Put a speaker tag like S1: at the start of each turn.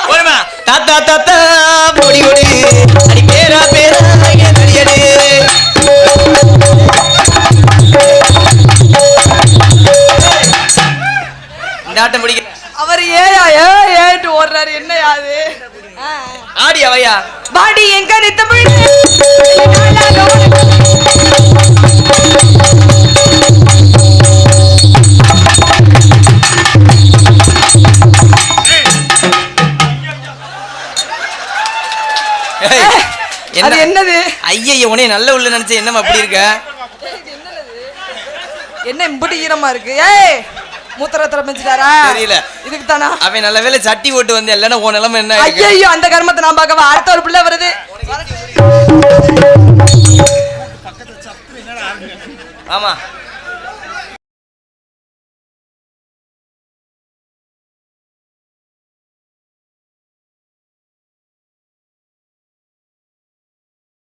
S1: போடுமா? தாத்தா தாத்தா பொடி ஒடி அடி பேரா பேரா என் அடியடி இந்த ஆட்டம் பிடிக்க
S2: அவர் ஏயா ஏ ஏட்டு ஓடுறாரு? என்னையா அது? ஆ.
S1: ஆடி அவையா.
S2: பாடி எங்க நித்தமிழ்
S1: ஏய்,
S2: அது
S1: என்ன?
S2: என்னது?
S1: ஐயய்ய உனே நல்ல உள்ள நினைச்ச என்னம்மா அப்படி இருக்க?
S2: என்ன இம்புட்டு ஈரமா இருக்கு? ஏய் மூத்திரத்துல பெஞ்சிட்டாரா
S1: தெரியல.
S2: இதுக்கு தானா?
S1: அவன் நல்ல வேளை சட்டி போட்டு வந்து இல்லைன்னா உன் நிலைமை என்ன
S2: ஐயோ அந்த கர்மத்தை நான் பார்க்கவா? அடுத்த ஒரு பிள்ளை வருது.
S1: ஆமா.